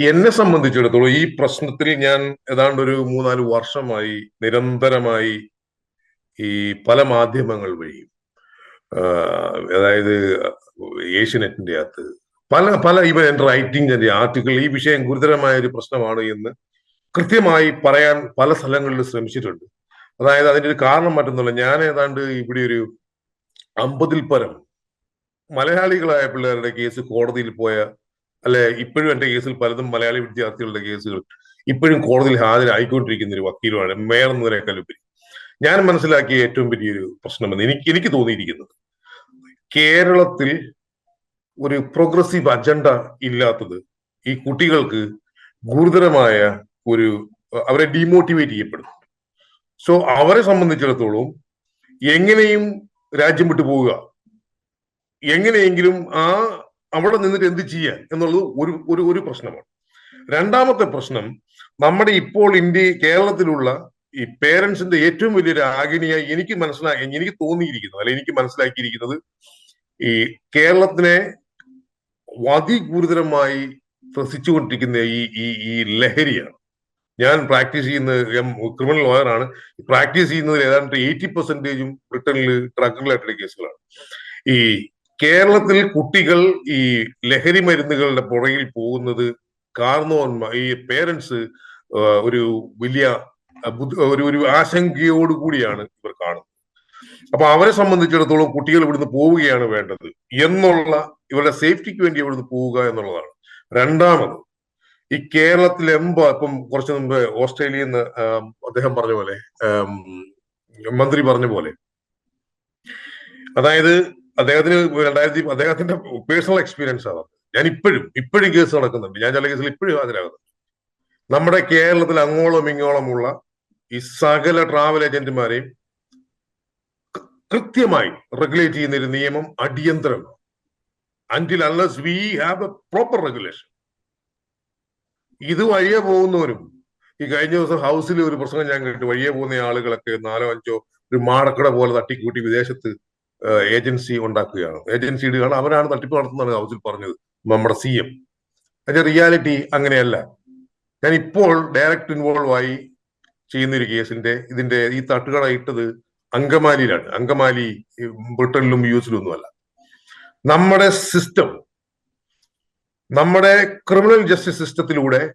എന്നെ സംബന്ധിച്ചിടത്തോളം ഈ പ്രശ്നത്തിൽ ഞാൻ ഏതാണ്ട് ഒരു മൂന്നാൽ വർഷമായി നിരന്തരമായി ഈ പല മാധ്യമങ്ങൾ വഴിയും അതായത് ഏഷ്യനെറ്റിന്റെ അകത്ത് പല പല ഇവ റൈറ്റിംഗ് റൈറ്റിംഗിന്റെ ആർട്ടിക്കിൾ ഈ വിഷയം ഗുരുതരമായ ഒരു പ്രശ്നമാണ് എന്ന് കൃത്യമായി പറയാൻ പല സ്ഥലങ്ങളിൽ ശ്രമിച്ചിട്ടുണ്ട്. അതായത് അതിന്റെ ഒരു കാരണം മറ്റൊന്നുമില്ല ഞാൻ ഏതാണ്ട് ഇവിടെ ഒരു അമ്പതിൽ പരം മലയാളികളായ പിള്ളേരുടെ കേസ് കോടതിയിൽ പോയ അല്ലെ ഇപ്പോഴും എന്റെ കേസിൽ പലതും മലയാളി വിദ്യാർത്ഥികളുടെ കേസുകൾ ഇപ്പോഴും കോടതിയിൽ ഹാജരായിക്കൊണ്ടിരിക്കുന്ന ഒരു വക്കീലുമാണ് മേയർ എന്നതിനേക്കാൾ ഉപരി ഞാൻ മനസ്സിലാക്കിയ ഏറ്റവും വലിയൊരു പ്രശ്നമെന്ന് എനിക്ക് എനിക്ക് തോന്നിയിരിക്കുന്നത് കേരളത്തിൽ ഒരു പ്രോഗ്രസീവ് അജണ്ട ഇല്ലാത്തത് ഈ കുട്ടികൾക്ക് ഗുരുതരമായ ഒരു അവരെ ഡീമോട്ടിവേറ്റ് ചെയ്യപ്പെടുന്നു. സോ അവരെ സംബന്ധിച്ചിടത്തോളം എങ്ങനെയും രാജ്യം വിട്ടു പോവുക എങ്ങനെയെങ്കിലും ആ അവിടെ നിന്നിട്ട് എന്ത് ചെയ്യാൻ എന്നുള്ളത് ഒരു ഒരു ഒരു പ്രശ്നമാണ്. രണ്ടാമത്തെ പ്രശ്നം നമ്മുടെ ഇപ്പോൾ ഇന്ത്യ കേരളത്തിലുള്ള ഈ പേരൻസിന്റെ ഏറ്റവും വലിയൊരു ആഗിനിയായി എനിക്ക് മനസ്സിലാക്കി എനിക്ക് തോന്നിയിരിക്കുന്നത് അല്ലെ എനിക്ക് മനസ്സിലാക്കിയിരിക്കുന്നത് ഈ കേരളത്തിനെ അതിഗുരുതരമായി ത്രസിച്ചുകൊണ്ടിരിക്കുന്ന ഈ ഈ ഈ ലഹരിയാണ്. ഞാൻ പ്രാക്ടീസ് ചെയ്യുന്ന ക്രിമിനൽ ലോയറാണ് പ്രാക്ടീസ് ചെയ്യുന്നതിൽ ഏതാണ്ട് എയ്റ്റി പെർസെന്റേജും ബ്രിട്ടനിൽ ഡ്രഗ് റിലേറ്റഡ് കേസുകളാണ് ഈ കേരളത്തിൽ കുട്ടികൾ ഈ ലഹരി മരുന്നുകളുടെ പുറകിൽ പോകുന്നത് കാരണവന്മാർ ഈ പേരൻസ് ഒരു വലിയ ഒരു ഒരു ആശങ്കയോട് കൂടിയാണ് ഇവർ കാണുന്നത്. അപ്പൊ അവരെ സംബന്ധിച്ചിടത്തോളം കുട്ടികൾ ഇവിടുന്ന് പോവുകയാണ് വേണ്ടത് എന്നുള്ള ഇവരുടെ സേഫ്റ്റിക്ക് വേണ്ടി ഇവിടുന്ന് പോവുക എന്നുള്ളതാണ്. രണ്ടാമത് ഈ കേരളത്തിലെമ്പ ഇപ്പം കുറച്ചു മുമ്പ് ഓസ്ട്രേലിയ അദ്ദേഹം പറഞ്ഞ പോലെ മന്ത്രി പറഞ്ഞ പോലെ അതായത് അദ്ദേഹത്തിന് രണ്ടായിരത്തി അദ്ദേഹത്തിന്റെ പേഴ്സണൽ എക്സ്പീരിയൻസ് ആണ്. ഞാൻ ഇപ്പോഴും ഇപ്പോഴും കേസ് നടക്കുന്നുണ്ട്. ഞാൻ ചില കേസിൽ ഇപ്പോഴും ഹാജരാകുന്നുണ്ട്. നമ്മുടെ കേരളത്തിൽ അങ്ങോളം ഇങ്ങോളമുള്ള ഈ സകല ട്രാവൽ ഏജന്റുമാരെയും കൃത്യമായി റെഗുലേറ്റ് ചെയ്യുന്ന ഒരു നിയമം അടിയന്തരമാണ്. Unless we have a proper regulation ഇത് വഴിയെ പോകുന്നവരും ഈ കഴിഞ്ഞ ദിവസം ഹൗസിൽ ഒരു പ്രസംഗം ഞാൻ കേട്ടു. വഴിയെ പോകുന്ന ആളുകളൊക്കെ നാലോ അഞ്ചോ ഒരു മാടക്കട പോലെ തട്ടിക്കൂട്ടി വിദേശത്ത് ഏജൻസി ഉണ്ടാക്കുകയാണ്. ഏജൻസികളാണ് അവരാണ് തട്ടിപ്പ് നടത്തുന്നതാണ് ഹൗസിൽ പറഞ്ഞത്. നമ്മുടെ സി എം. അതിന്റെ റിയാലിറ്റി അങ്ങനെയല്ല. ഞാൻ ഇപ്പോൾ ഡയറക്റ്റ് ഇൻവോൾവ് ആയി ചെയ്യുന്ന ഒരു കേസിന്റെ ഇതിന്റെ ഈ തട്ടുകട ഇട്ടത് അങ്കമാലിയിലാണ്. അങ്കമാലി ബ്രിട്ടനിലും യു എസിലും ഒന്നുമല്ല. നമ്മുടെ സിസ്റ്റം നമ്മുടെ ക്രിമിനൽ ജസ്റ്റിസ് സിസ്റ്റത്തിലൂടെ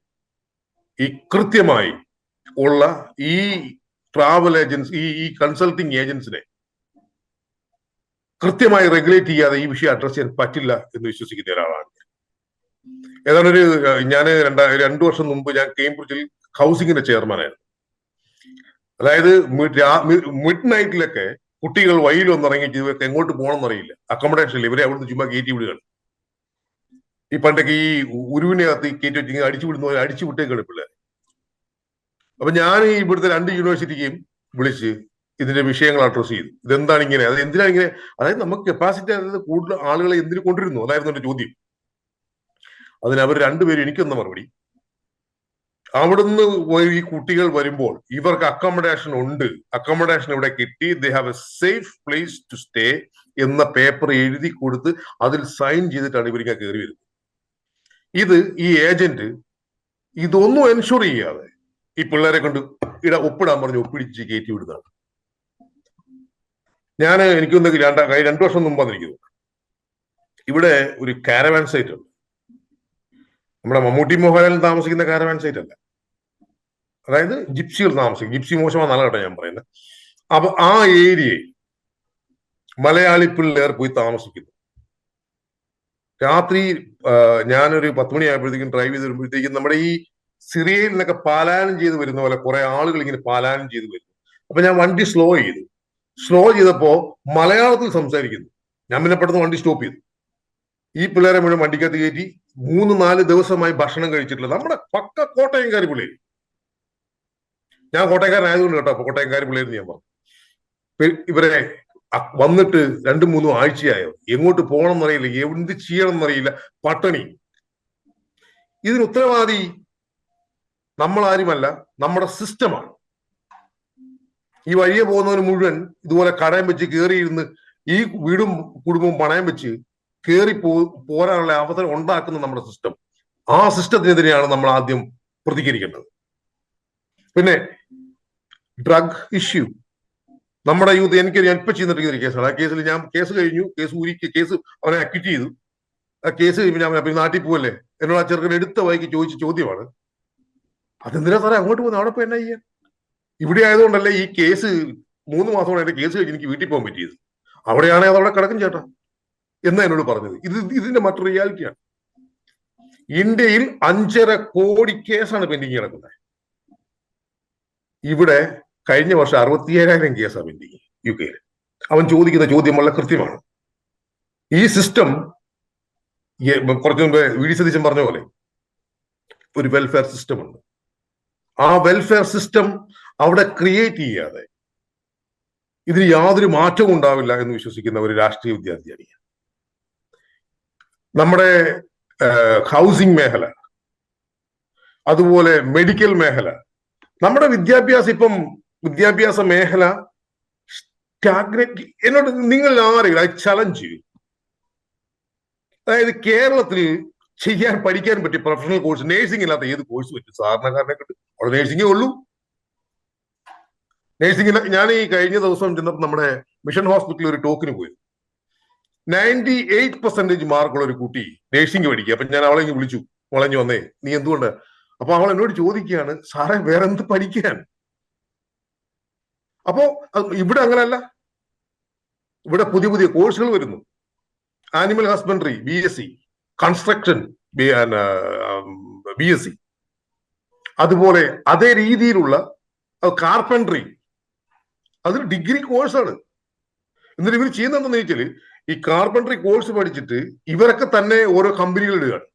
ഈ കൃത്യമായി ഉള്ള ഈ ട്രാവൽ ഏജൻസി ഈ കൺസൾട്ടിങ് ഏജൻസിനെ കൃത്യമായി റെഗുലേറ്റ് ചെയ്യാതെ ഈ വിഷയം അഡ്രസ് ചെയ്യാൻ പറ്റില്ല എന്ന് വിശ്വസിക്കുന്ന ഒരാളാണ് ഏതാണ്ട് ഒരു ഞാൻ രണ്ടാ രണ്ടു വർഷം മുമ്പ് ഞാൻ കേംബ്രിഡ്ജിൽ ഹൗസിംഗിന്റെ ചെയർമാനായിരുന്നു. അതായത് മിഡ് നൈറ്റിലൊക്കെ കുട്ടികൾ വഴിയിൽ ഒന്നിറങ്ങി ഇവർക്ക് എങ്ങോട്ട് പോകണമെന്ന് അറിയില്ല അക്കോമഡേഷൻ ഇല്ല ഇവരെ അവിടുന്ന് ചുമ്മാ കയറ്റി വിടുകയാണ്. ഈ പണ്ടൊക്കെ ഈ ഉരുവിനകത്ത് കയറ്റി വെച്ച് അടിച്ചു വിടുന്ന അടിച്ചു വിട്ടേക്കാണ് പിള്ളേർ അപ്പൊ ഞാൻ ഇവിടുത്തെ രണ്ട് യൂണിവേഴ്സിറ്റിക്കും വിളിച്ച് ഇതിന്റെ വിഷയങ്ങൾ അഡ്രസ് ചെയ്തു ഇതെന്താണ് ഇങ്ങനെ അത് എന്തിനാണ് ഇങ്ങനെ അതായത് നമുക്ക് കപ്പാസിറ്റി അതായത് കൂടുതൽ ആളുകളെ എന്തിനു കൊണ്ടിരുന്നു അതായിരുന്നു എന്റെ ചോദ്യം. അതിന് അവർ രണ്ടുപേരും എനിക്കൊന്ന മറുപടി. അവിടുന്ന് ഈ കുട്ടികൾ വരുമ്പോൾ ഇവർക്ക് അക്കോമഡേഷൻ ഉണ്ട്. അക്കോമഡേഷൻ ഇവിടെ കിട്ടി. They have a safe place to stay എന്ന പേപ്പർ എഴുതി കൊടുത്ത് അതിൽ സൈൻ ചെയ്തിട്ടാണ് ഇവർക്ക് കയറി വരുന്നത്. ഇത് ഈ ഏജന്റ് ഇതൊന്നും എൻഷുർ ചെയ്യാതെ ഈ പിള്ളേരെ കൊണ്ട് ഇട ഒപ്പിടാൻ പറഞ്ഞ് ഒപ്പിടിച്ച് കയറ്റി വിടുന്നതാണ്. ഞാൻ എനിക്കൊന്ന് രണ്ടാ രണ്ടു വർഷം മുമ്പ് വന്നിരിക്കുന്നു. ഇവിടെ ഒരു കാരവാൻ സൈറ്റ് ഉണ്ട്. നമ്മുടെ മമ്മൂട്ടി മോഹൻലാൽ താമസിക്കുന്ന കാരവാൻ സൈറ്റ് അല്ല. അതായത് ജിപ്സികൾ താമസിക്കും. ജിപ്സി മോശമാണെന്നല്ല കേട്ടോ ഞാൻ പറയുന്നത്. അപ്പൊ ആ ഏരിയയിൽ മലയാളി പിള്ളേർ പോയി താമസിക്കുന്നു. രാത്രി ഞാനൊരു പത്ത് മണിയായപ്പോഴത്തേക്കും ഡ്രൈവ് ചെയ്ത് വരുമ്പോഴത്തേക്കും നമ്മുടെ ഈ സിറിയയിൽ നിന്നൊക്കെ പാലായനം ചെയ്ത് വരുന്ന പോലെ കുറെ ആളുകൾ ഇങ്ങനെ പാലായനം ചെയ്ത് വരുന്നു. അപ്പൊ ഞാൻ വണ്ടി സ്ലോ ചെയ്തു. സ്ലോ ചെയ്തപ്പോ മലയാളത്തിൽ സംസാരിക്കുന്നു. ഞാൻ പിന്നെ പെട്ടെന്ന് വണ്ടി സ്റ്റോപ്പ് ചെയ്തു. ഈ പിള്ളേരെ മുഴുവൻ വണ്ടിക്കകത്ത് കയറ്റി മൂന്ന് നാല് ദിവസമായി ഭക്ഷണം കഴിച്ചിട്ടില്ല. നമ്മുടെ പക്ക കോട്ടയംകാരി പിള്ളേര് ഞാൻ കോട്ടയംകാരനായതുകൊണ്ട് കേട്ടോ അപ്പൊ കോട്ടയംകാരി പിള്ളേർ ഞാൻ പറഞ്ഞു. ഇവരെ വന്നിട്ട് രണ്ടു മൂന്നും ആഴ്ചയായോ? എങ്ങോട്ട് പോകണം എന്നറിയില്ല എന്ത് ചെയ്യണം എന്നറിയില്ല പട്ടണി. ഇതിന് ഉത്തരവാദി നമ്മളാരുമല്ല നമ്മുടെ സിസ്റ്റമാണ്. ഈ വഴിയെ പോകുന്നവർ മുഴുവൻ ഇതുപോലെ കടയം വെച്ച് കയറിയിരുന്ന് ഈ വീടും കുടുംബവും പണയം വെച്ച് കയറി പോ പോരാനുള്ള അവസരം ഉണ്ടാക്കുന്ന നമ്മുടെ സിസ്റ്റം ആ സിസ്റ്റത്തിനെതിരെയാണ് നമ്മൾ ആദ്യം പ്രതികരിക്കേണ്ടത്. പിന്നെ ഡ്രഗ് ഇഷ്യൂ നമ്മുടെ യൂത്ത് എനിക്ക് ഞാൻ അൽപ്പം ചെയ്തിട്ടിരിക്കുന്ന കേസാണ് ആ കേസിൽ ഞാൻ കേസ് കഴിഞ്ഞു. കേസ് ഊരി കേസ് അവനെ അക്വിറ്റ് ചെയ്തു. ആ കേസ് കഴിഞ്ഞ് ഞാൻ പിന്നെ നാട്ടിൽ പോവല്ലേ? എന്നോട് ആ ചെറുക്കൻ എടുത്ത വൈകി ചോദിച്ച ചോദ്യമാണ്. അതെന്തിനാ സാറേ അങ്ങോട്ട് പോകുന്നത് അവിടെ പോയി എന്നാ ചെയ്യാൻ ഇവിടെ ആയതുകൊണ്ടല്ലേ ഈ കേസ് മൂന്ന് മാസമാണ് എന്റെ കേസ് കഴിഞ്ഞ് എനിക്ക് വീട്ടിൽ പോകാൻ പറ്റിയത്. അവിടെയാണ് അതവിടെ കിടക്കും ചേട്ടാ. എന്ന് എന്നോട് പറഞ്ഞത്? ഇത് ഇതിന്റെ മറ്റൊരു റിയാലിറ്റിയാണ് ഇന്ത്യയിൽ അഞ്ചര കോടി കേസാണ് പെൻഡിങ് കിടക്കുന്നത്. ഇവിടെ കഴിഞ്ഞ വർഷം അറുപത്തിയേഴായിരം കേസാണ് പെൻഡിങ് യു കെയിൽ അവൻ ചോദിക്കുന്ന ചോദ്യം വളരെ കൃത്യമാണ്. ഈ സിസ്റ്റം കുറച്ചു മുമ്പ് വി ഡി സതീശൻ പറഞ്ഞ പോലെ ഒരു വെൽഫെയർ സിസ്റ്റം ഉണ്ട്. ആ വെൽഫെയർ സിസ്റ്റം അവിടെ ക്രിയേറ്റ് ചെയ്യാതെ ഇതിന് യാതൊരു മാറ്റവും ഉണ്ടാവില്ല എന്ന് വിശ്വസിക്കുന്ന ഒരു രാഷ്ട്രീയ വിദ്യാർത്ഥിയാണ് നമ്മുടെ ഹൗസിംഗ് മേഖല അതുപോലെ മെഡിക്കൽ മേഖല നമ്മുടെ വിദ്യാഭ്യാസം ഇപ്പം വിദ്യാഭ്യാസ മേഖല സ്റ്റാഗ്നറ്റ് എന്നോട് നിങ്ങൾ ആരെങ്കിലും ഐ ചലഞ്ച് അതായത് കേരളത്തിൽ ചെയ്യാൻ പഠിക്കാൻ പറ്റിയ പ്രൊഫഷണൽ കോഴ്സ് നേഴ്സിംഗ് ഇല്ലാത്ത ഏത് കോഴ്സ് പറ്റും? സാധാരണക്കാരനെ കിട്ടും അവിടെ നേഴ്സിംഗേ ഉള്ളൂ. നേഴ്സിംഗിന് ഞാൻ ഈ കഴിഞ്ഞ ദിവസം ചെന്നപ്പോൾ നമ്മുടെ മിഷൻ ഹോസ്പിറ്റലിൽ ഒരു ടോക്കിന് പോയി. നയന്റി എയ്റ്റ് പെർസെന്റേജ് മാർക്കുള്ള ഒരു കുട്ടി നേഴ്സിംഗ് പഠിക്കുക. അപ്പൊ ഞാൻ അവളെ വിളിച്ചു. വളഞ്ഞു വന്നേ. നീ എന്തുകൊണ്ട്? അപ്പൊ അവൾ എന്നോട് ചോദിക്കുകയാണ് സാറേ വേറെ എന്ത് പഠിക്കാൻ? അപ്പോ ഇവിടെ അങ്ങനല്ല ഇവിടെ പുതിയ പുതിയ കോഴ്സുകൾ വരുന്നു. Animal husbandry B S C construction B S C. അതുപോലെ അതേ രീതിയിലുള്ള കാർപ്പൻട്രി അതൊരു ഡിഗ്രി കോഴ്സാണ് എന്നിട്ട് ഇവർ ചെയ്യുന്നതെന്ന് വെച്ചാൽ ഈ കാർപ്പൻട്രി കോഴ്സ് പഠിച്ചിട്ട് ഇവരൊക്കെ തന്നെ ഓരോ കമ്പനികൾ ഇടുകയാണ്.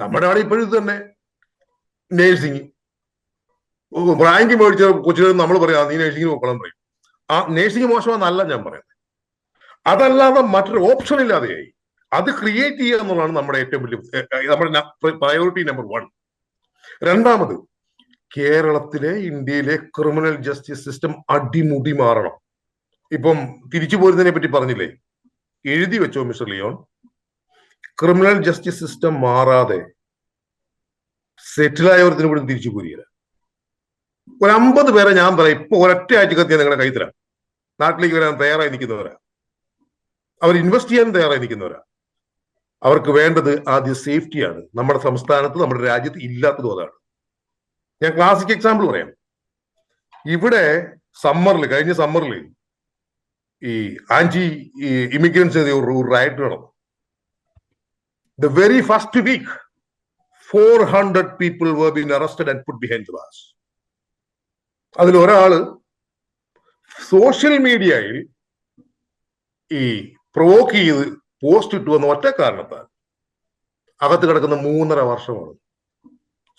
നമ്മുടെ അവിടെ ഇപ്പോഴും തന്നെ. നേഴ്സിംഗ് റാങ്ക് മേടിച്ച കൊച്ചുകൾ നമ്മൾ പറയാം നീ നേഴ്സിംഗിന് പോകണം പറയും. ആ നേഴ്സിംഗ് മോശമാണെന്നല്ല ഞാൻ പറയുന്നത്. അതല്ലാതെ മറ്റൊരു ഓപ്ഷൻ ഇല്ലാതെയായി. അത് ക്രിയേറ്റ് ചെയ്യുക എന്നുള്ളതാണ് നമ്മുടെ ഏറ്റവും വലിയ നമ്മുടെ പ്രയോറിറ്റി നമ്പർ വൺ രണ്ടാമത് കേരളത്തിലെ ഇന്ത്യയിലെ ക്രിമിനൽ ജസ്റ്റിസ് സിസ്റ്റം അടിമുടി മാറണം. ഇപ്പം തിരിച്ചു പോരുന്നതിനെ പറ്റി പറഞ്ഞില്ലേ? എഴുതി വെച്ചോ mister Leon. Criminal justice system മാറാതെ സെറ്റിലായവർത്തിന് ഇവിടെ തിരിച്ചു പോരുകയില്ല ഒരു അമ്പത് പേരെ ഞാൻ പറയാം. ഇപ്പൊ ഒരൊറ്റ ആഴ്ച കത്തിയാൽ നിങ്ങളുടെ കൈ തരാം. നാട്ടിലേക്ക് വരാൻ തയ്യാറായി നിൽക്കുന്നവരാ. അവർ ഇൻവെസ്റ്റ് ചെയ്യാൻ തയ്യാറായി നിൽക്കുന്നവരാ. അവർക്ക് വേണ്ടത് ആദ്യം സേഫ്റ്റിയാണ് നമ്മുടെ സംസ്ഥാനത്ത് നമ്മുടെ രാജ്യത്ത് ഇല്ലാത്തതും അതാണ്. ഞാൻ ക്ലാസിക് എക്സാമ്പിൾ പറയാം. ഇവിടെ സമ്മറിൽ കഴിഞ്ഞ സമ്മറിൽ ഈ ആന്റി ഇമിഗ്രൻസ് ഒരു റൈറ്റ് നടന്നു. The very first week four hundred people were been arrested and put behind bars അതിൽ സോഷ്യൽ മീഡിയയിൽ ഈ പ്രൊവോക്ക് ചെയ്ത് പോസ്റ്റ് ഇട്ടു എന്ന ഒറ്റ കാരണത്താൽ അകത്ത് കിടക്കുന്ന മൂന്നര വർഷമാണ്.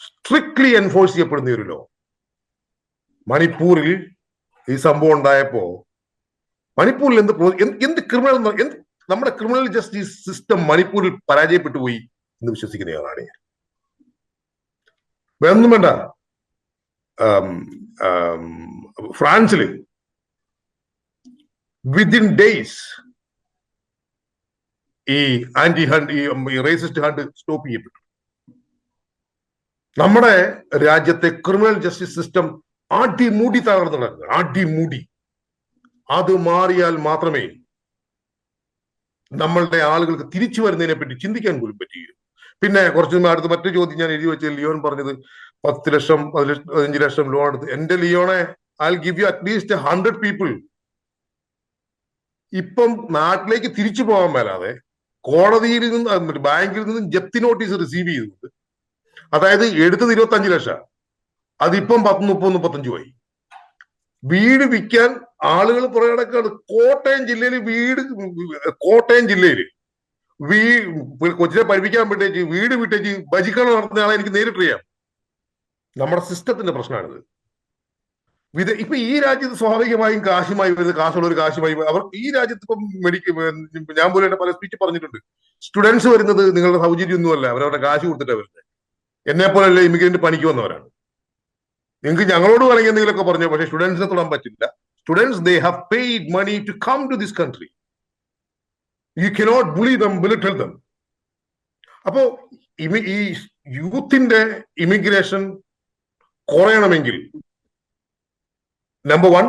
സ്ട്രിക്ട്ലി എൻഫോഴ്സ് ചെയ്യപ്പെടുന്ന ഒരു ലോ മണിപ്പൂരിൽ ഈ സംഭവം ഉണ്ടായപ്പോ മണിപ്പൂരിൽ എന്ത് എന്ത് ക്രിമിനൽ എന്ത് നമ്മുടെ ക്രിമിനൽ ജസ്റ്റിസ് സിസ്റ്റം മണിപ്പൂരിൽ പരാജയപ്പെട്ടു പോയി എന്ന് വിശ്വസിക്കുന്നയാളാണ് ഞാൻ. വേറൊന്നും വേണ്ട. ഫ്രാൻസിൽ വിതിൻ ഡേയ്സ് ഈ ആന്റി ഹണ്ട് ഈ റേസിസ്റ്റ് ഹണ്ട് സ്റ്റോപ്പ് ചെയ്യപ്പെട്ടു. നമ്മുടെ രാജ്യത്തെ ക്രിമിനൽ ജസ്റ്റിസ് സിസ്റ്റം അടിമൂടി തകർന്നു നടക്കുക അടിമൂടി. അത് മാറിയാൽ മാത്രമേ നമ്മളുടെ ആളുകൾക്ക് തിരിച്ചു വരുന്നതിനെ പറ്റി ചിന്തിക്കാൻ പോലും പറ്റുകയുള്ളൂ. പിന്നെ കുറച്ച് അടുത്ത് മറ്റു ചോദ്യം ഞാൻ എഴുതി വെച്ച ലിയോൺ പറഞ്ഞത് പത്ത് ലക്ഷം പതിനഞ്ച് ലക്ഷം ലോൺ എടുത്ത്. എന്റെ ലിയോണെ I give you at least hundred people ഇപ്പം നാട്ടിലേക്ക് തിരിച്ചു പോകാൻ മേലാതെ കോടതിയിൽ നിന്ന് ബാങ്കിൽ നിന്നും ജപ്തി നോട്ടീസ് റിസീവ് ചെയ്തത് അതായത് എടുത്തത് ഇരുപത്തി അഞ്ച് ലക്ഷം. അതിപ്പം പത്ത് മുപ്പത് മുപ്പത്തഞ്ചുമായി വീട് വിൽക്കാൻ ആളുകൾ പുറകെ നടക്കാണ് കോട്ടയം ജില്ലയിൽ വീട് കോട്ടയം ജില്ലയിൽ വീ കൊച്ചിനെ പഠിപ്പിക്കാൻ വിട്ടേച്ച് വീട് വിട്ടേച്ച് ഭജിക്കണം നടത്തുന്ന ആളെ എനിക്ക് നേരിട്ടറിയാം നമ്മുടെ സിസ്റ്റത്തിന്റെ പ്രശ്നമാണിത്. വിദ ഇപ്പൊ ഈ രാജ്യത്ത് സ്വാഭാവികമായും കാശുമായി വരുന്നത് കാശുള്ള ഒരു കാശുമായി അവർ ഈ രാജ്യത്ത് ഇപ്പം മെഡിക്കൽ ഞാൻ പോലെ എന്റെ പല സ്പീച്ച് പറഞ്ഞിട്ടുണ്ട്. സ്റ്റുഡൻസ് വരുന്നത് നിങ്ങളുടെ സൗകര്യമൊന്നുമല്ല അവരവരുടെ കാശ് കൊടുത്തിട്ടാണ് വരുന്നത് എന്നെ പോലെയല്ല ഇമിഗ്രന്റ് പണിക്ക് വന്നവരാണ്. നിങ്ങൾക്ക് ഞങ്ങളോട് വേണമെങ്കിൽ എന്തെങ്കിലുമൊക്കെ പറഞ്ഞു? പക്ഷെ സ്റ്റുഡൻസിനെ തൊടാൻ പറ്റില്ല. Students they have paid money to come to this country you cannot bully them belittle them അപ്പോ ഈ യൂത്തിന്റെ ഇമിഗ്രേഷൻ കുറയണമെങ്കിൽ നമ്പർ വൺ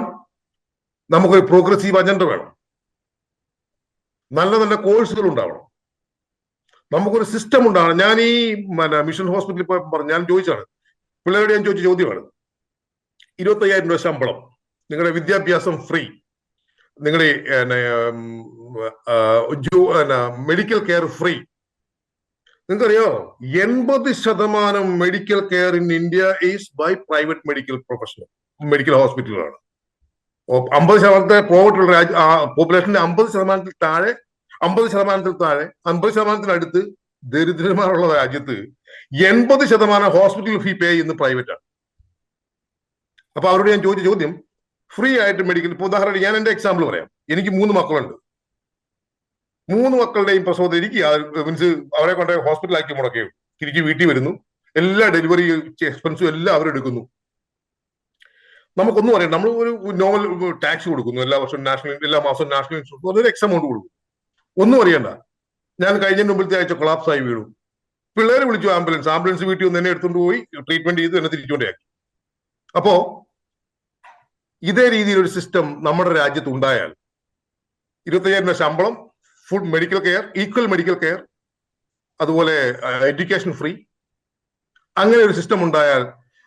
നമുക്കൊരു പ്രോഗ്രസീവ് അജണ്ട വേണം. നല്ല നല്ല കോഴ്സുകൾ ഉണ്ടാവണം. നമുക്കൊരു സിസ്റ്റം ഉണ്ടാവണം. ഞാൻ ഈ മിഷൻ ഹോസ്പിറ്റലിൽ പോയപ്പോൾ പറഞ്ഞു ഞാൻ ചോദിച്ചാണ് പിള്ളേരോട് ഞാൻ ചോദിച്ച ചോദ്യമാണ്. ഇരുപത്തി അയ്യായിരം രൂപ ശമ്പളം. നിങ്ങളുടെ വിദ്യാഭ്യാസം ഫ്രീ നിങ്ങളുടെ മെഡിക്കൽ കെയർ ഫ്രീ നിങ്ങൾക്കറിയോ? എൺപത് ശതമാനം medical care in India is by private medical professional medical ഹോസ്പിറ്റലുകളാണ് അമ്പത് ശതമാനത്തെ പ്രോഫിറ്റുള്ള രാജ്യ പോപ്പുലേഷന്റെ അമ്പത് ശതമാനത്തിൽ താഴെ അമ്പത് ശതമാനത്തിൽ താഴെ അമ്പത് ശതമാനത്തിനടുത്ത് ദരിദ്രന്മാരുള്ള രാജ്യത്ത് എൺപത് ശതമാനം ഹോസ്പിറ്റൽ ഫീ പേ ചെയ്യുന്നത് പ്രൈവറ്റ് ആണ്. അപ്പൊ അവരോട് ഞാൻ ചോദിച്ച ചോദ്യം ഫ്രീ ആയിട്ട് മെഡിക്കൽ ഇപ്പൊ ഉദാഹരണം ഞാൻ എന്റെ എക്സാമ്പിൾ പറയാം. എനിക്ക് മൂന്ന് മക്കളുണ്ട്. മൂന്ന് മക്കളുടെയും പ്രസവത്തിൽ എനിക്ക് മീൻസ് അവരെ കൊണ്ട് ഹോസ്പിറ്റലാക്കി മുടക്കുകയും തിരിച്ച് വീട്ടിൽ വരുന്നു. എല്ലാ ഡെലിവറി എക്സ്പെൻസും എല്ലാം അവരെടുക്കുന്നു നമുക്കൊന്നും അറിയാം നമ്മൾ ഒരു നോർമൽ ടാക്സ് കൊടുക്കുന്നു. എല്ലാ വർഷവും നാഷണൽ എല്ലാ മാസവും നാഷണൽ ഇൻഷുറൻസ് ഒരു എക്സ് എമൗണ്ട് കൊടുക്കും ഒന്നും അറിയണ്ട. ഞാൻ കഴിഞ്ഞ മുമ്പിലത്തെ ആഴ്ച കൊളാപ്സ് ആയി വീണു. പിള്ളേരെ വിളിച്ചു ആംബുലൻസ് ആംബുലൻസ് വീട്ടിൽ ഒന്ന് എന്നെ എടുത്തുകൊണ്ട് പോയി ട്രീറ്റ്മെന്റ് ചെയ്ത് എന്നെ തിരിച്ചുകൊണ്ടേയാക്കി അപ്പോ ഇതേ രീതിയിലൊരു സിസ്റ്റം നമ്മുടെ രാജ്യത്ത് ഉണ്ടായാൽ ഇരുപത്തയ്യായിരം രൂപ ശമ്പളം full medical care equal medical care അതുപോലെ എഡ്യൂക്കേഷൻ ഫ്രീ അങ്ങനെ ഒരു സിസ്റ്റം ഉണ്ടായാൽ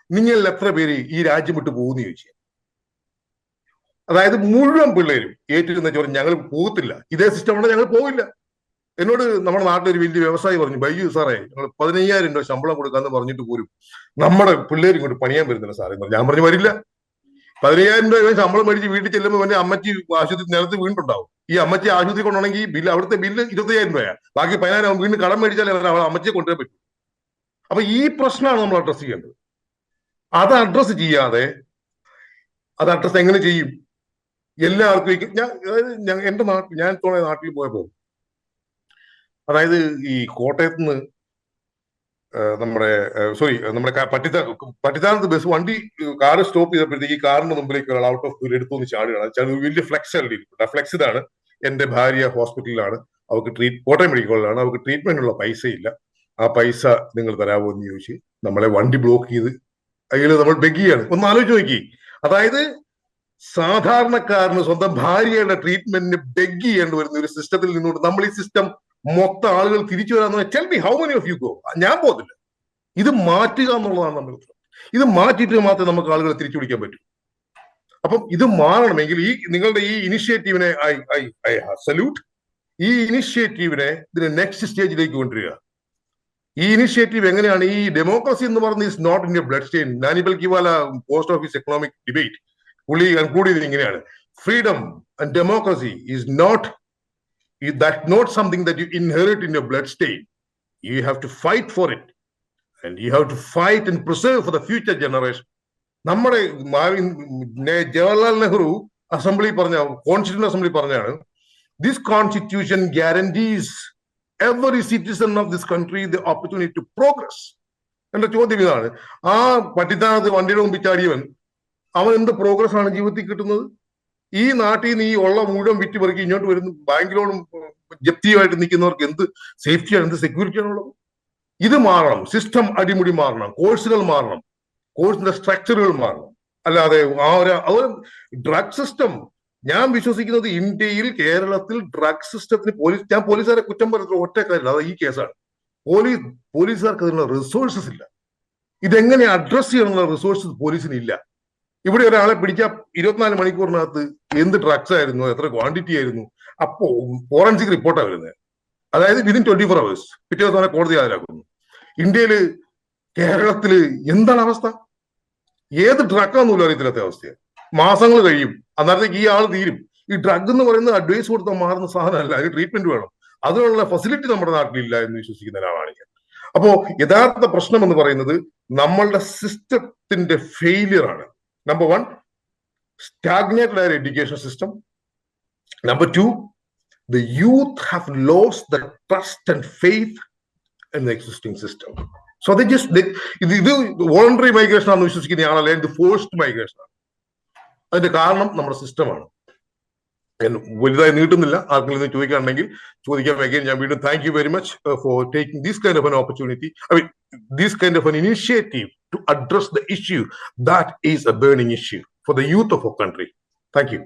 നിങ്ങളിൽ എത്ര പേര് ഈ രാജ്യം വിട്ട് പോകുന്നു ചോദിച്ചു. അതായത് മുഴുവൻ പിള്ളേരും ഏറ്റിരുന്ന ചോദ്യം ഞങ്ങൾ പോകത്തില്ല. ഇതേ സിസ്റ്റം ഉണ്ടെങ്കിൽ ഞങ്ങൾ പോകില്ല എന്നോട് നമ്മുടെ നാട്ടിൽ ഒരു വലിയ വ്യവസായി പറഞ്ഞു ബൈജു സാറേ ഞങ്ങൾ പതിനയ്യായിരം രൂപ ശമ്പളം കൊടുക്കാന്ന് പറഞ്ഞിട്ട് പോലും നമ്മുടെ പിള്ളേർ ഇങ്ങോട്ട് പണിയാൻ വരുന്നില്ല സാറേ. ഞാൻ പറഞ്ഞു വരില്ല. പതിനയ്യായിരം രൂപ ശമ്പളം മേടിച്ച് വീട്ടിൽ ചെല്ലുമ്പോൾ ഇവന്റെ അമ്മച്ചി ആശുപത്രി നിലത്ത് വീണ്ടുണ്ടാവും ഈ അമ്മച്ചി ആശുപത്രി കൊണ്ടുണ്ടെങ്കിൽ ബില്ല് അവിടുത്തെ ബില്ല് ഇരുപത്തയ്യായിരം രൂപയാണ് ബാക്കി പതിനായിരം വീണ്ടും കടം മേടിച്ചാലേ അവൾ അമ്മച്ചിയെ കൊണ്ടുവരാൻ പറ്റും. അപ്പൊ ഈ പ്രശ്നമാണ് നമ്മൾ അഡ്രസ് ചെയ്യേണ്ടത്. അത് അഡ്രസ് ചെയ്യാതെ അത് അഡ്രസ് എങ്ങനെ ചെയ്യും? എല്ലാവർക്കും ഞാൻ അതായത് എന്റെ നാട്ടിൽ ഞാൻ തോന്നിയ നാട്ടിൽ പോയപ്പോ അതായത് ഈ കോട്ടയത്ത് നിന്ന് നമ്മുടെ സോറി നമ്മുടെ പട്ടിത്താ പട്ടിത്താനത്ത് ബസ് വണ്ടി കാറ് സ്റ്റോപ്പ് ചെയ്തപ്പോഴത്തേക്ക് കാറിന്റെ മുമ്പിലേക്ക് ഒരാൾ ഔട്ട് ഓഫ് എടുത്തു നിന്ന് ചാടുകയാണ് വലിയ ഫ്ലെക്സ് അല്ല ആ ഫ്ലെക്സ് ഇതാണ്. എന്റെ ഭാര്യ ഹോസ്പിറ്റലിലാണ് അവർക്ക് ട്രീറ്റ് കോട്ടയം മെഡിക്കൽ കോളേജിലാണ് അവർക്ക് ട്രീറ്റ്മെന്റിനുള്ള പൈസ ഇല്ല ആ പൈസ നിങ്ങൾ തരാമോ എന്ന് ചോദിച്ച് നമ്മളെ വണ്ടി ബ്ലോക്ക് ചെയ്ത് അതിൽ നമ്മൾ ബെഗിയാണ്. ഒന്ന് ആലോചിച്ച് നോക്കി. അതായത് സാധാരണക്കാരന് സ്വന്തം ഭാര്യയുടെ ട്രീറ്റ്മെന്റിന് ബെഗ് ചെയ്യേണ്ടി വരുന്ന ഒരു സിസ്റ്റത്തിൽ നിന്നുകൊണ്ട് നമ്മൾ ഈ സിസ്റ്റം മൊത്തം ആളുകൾ തിരിച്ചു വരാന്ന് tell me how many of you go ഞാൻ പോകുന്നില്ല ഇത് മാറ്റുക എന്നുള്ളതാണ് നമ്മൾ ഉത്തരം. ഇത് മാറ്റിയിട്ട് മാത്രമേ നമുക്ക് ആളുകളെ തിരിച്ചു പിടിക്കാൻ പറ്റൂ. അപ്പം ഇത് മാറണമെങ്കിൽ ഈ നിങ്ങളുടെ ഈ ഇനിഷ്യേറ്റീവിനെ ഐ ഐ ഐ സല്യൂട്ട് ഈ ഇനിഷ്യേറ്റീവിനെ ഇതിന്റെ നെക്സ്റ്റ് സ്റ്റേജിലേക്ക് കൊണ്ടുവരിക. ഈ ഇനിഷ്യേറ്റീവ് എങ്ങനെയാണ്? ഈ ഡെമോക്രസി എന്ന് പറഞ്ഞ is not in blood stain നാനിബൽ Palkhivala post office economic debate പുള്ളി കൺക്ലൂഡ് ചെയ്ത് ഇങ്ങനെയാണ്. Freedom and democracy is not that not something that you inherit in your blood stain you have to fight for it and you have to fight and preserve for the future generation നമ്മുടെ Jawaharlal Nehru assembly പറഞ്ഞ constitution assembly പറഞ്ഞാണ് this constitution guarantees every citizen of this country the opportunity to progress എന്റെ ചോദ്യം ഇതാണ്. ആ പട്ടിത്താനത്ത് വണ്ടിയുടെ മുമ്പിൽ ചാടിയവൻ അവൻ എന്ത് പ്രോഗ്രസ് ആണ് ജീവിതത്തിൽ കിട്ടുന്നത്? ഈ നാട്ടിൽ നിന്ന് ഈ ഉള്ള മുഴുവൻ വിറ്റ് പെറുക്കി ഇങ്ങോട്ട് വരുന്ന ബാങ്കിലോടും ജപ്തിയുമായിട്ട് നിൽക്കുന്നവർക്ക് എന്ത് സേഫ്റ്റിയാണ് എന്ത് സെക്യൂരിറ്റിയാണ് ഉള്ളത്? ഇത് മാറണം. സിസ്റ്റം അടിമുടി മാറണം. കോഴ്സുകൾ മാറണം. കോഴ്സിന്റെ സ്ട്രക്ചറുകൾ മാറണം. അല്ലാതെ ആ ഒരു ഡ്രഗ് സിസ്റ്റം ഞാൻ വിശ്വസിക്കുന്നത് ഇന്ത്യയിൽ കേരളത്തിൽ ഡ്രഗ് സിസ്റ്റത്തിന് പോലീസ് ഞാൻ പോലീസുകാരെ കുറ്റം പറയുന്ന ഒറ്റ കാര്യമില്ല അത് ഈ കേസാണ്. പോലീസ് പോലീസുകാർക്ക് അതിനുള്ള റിസോഴ്സസ് ഇല്ല. ഇതെങ്ങനെ അഡ്രസ് ചെയ്യണമെന്നുള്ള റിസോഴ്സസ് പോലീസിന് ഇല്ല. ഇവിടെ ഒരാളെ പിടിക്കാൻ ഇരുപത്തിനാല് മണിക്കൂറിനകത്ത് എന്ത് ഡ്രഗ്സ് ആയിരുന്നു എത്ര ക്വാണ്ടിറ്റി ആയിരുന്നു അപ്പോ ഫോറൻസിക് റിപ്പോർട്ടാണ് വരുന്നത്. അതായത് വിതിൻ ട്വന്റി ഫോർ അവേഴ്സ് പിറ്റേ ദിവസം കോടതി ഹാജരാക്കുന്നു. ഇന്ത്യയിൽ കേരളത്തിൽ എന്താണ് അവസ്ഥ? ഏത് ഡ്രഗാന്നൂലും അറിയത്തില്ലാത്ത അവസ്ഥയാണ്. മാസങ്ങൾ കഴിയും. അന്നേരത്തേക്ക് ഈ ആൾ തീരും. ഈ ഡ്രഗ് എന്ന് പറയുന്ന അഡ്വൈസ് കൊടുത്താൽ മാറുന്ന സാധനമല്ല അതിന് ട്രീറ്റ്മെന്റ് വേണം. അതിനുള്ള ഫെസിലിറ്റി നമ്മുടെ നാട്ടിലില്ല എന്ന് വിശ്വസിക്കുന്ന ഒരാളാണ് ഞാൻ. അപ്പോ യഥാർത്ഥ പ്രശ്നം എന്ന് പറയുന്നത് നമ്മളുടെ സിസ്റ്റത്തിന്റെ ഫെയിലിയർ ആണ്. നമ്പർ വൺ സ്റ്റാഗ്നേറ്റഡ് ആയ education system number two the youth have lost the trust and faith in existing system so the just ഇത് ഇത് വോളണ്ടറി മൈഗ്രേഷൻ ആണെന്ന് വിശ്വസിക്കുന്ന ആളല്ല ഇത് ഫോഴ്സ്ഡ് മൈഗ്രേഷൻ ആണ്. അതിന്റെ കാരണം നമ്മുടെ സിസ്റ്റമാണ് വലുതായി നീട്ടുന്നില്ല. ആർക്കെങ്കിലും ഇത് ചോദിക്കുകയാണെങ്കിൽ ചോദിക്കാൻ വേഗം ഞാൻ വീണ്ടും thank you very much for taking these kind of an opportunity I mean these kind of an initiative to address the issue that is a burning issue for the youth of our country thank you